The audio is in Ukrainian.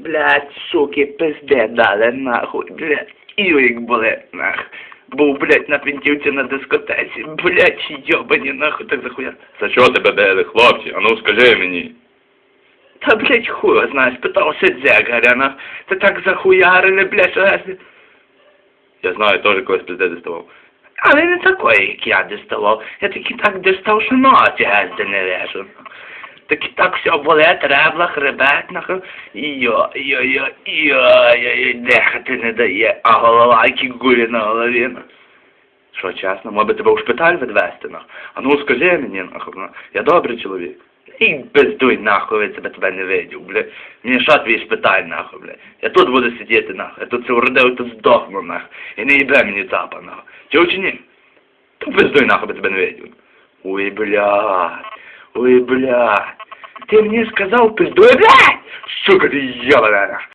Блядь, суки, пизде дали, нахуй, блядь. Юрик, блядь, нах. Був, блядь, на пентівці на дискотеці. Блядь, йобані, нахуй, так захуя. За що тебе били, хлопці? Ану скажи мені. Та, блядь, хуй, знаєш, питався дзягаря, нах. Та так захуярили, блядь, що я... Я знаю, теж колись пизде діставав. Але не такої, як я діставав. Я таки так дістав, що ночі гезди не Таки так все болить, ребла, хребет, нахуй. Йо, йо, йо, йо, йо, йо, дихати не дає, а голова, які гулі на голові. Що, чесно, може тебе у шпиталь відвезти, нахуй? А ну скажи мені, ну, я добрий чоловік. І бездуй, нахуй, я тебе не видів, бля. Мені що твій шпиталь, нахуй, бля. Я тут буду сидіти, нахуй. Я тут це уродив, тут здохну, нахуй. І не їбе мені цапа, нахуй. Чув чи ні? Та бездуй, нахуй, я тебе не видів. Ой, блядь. Ой, блядь. Ти мне сказал, пиздуй, блядь! Сука, ты ябана.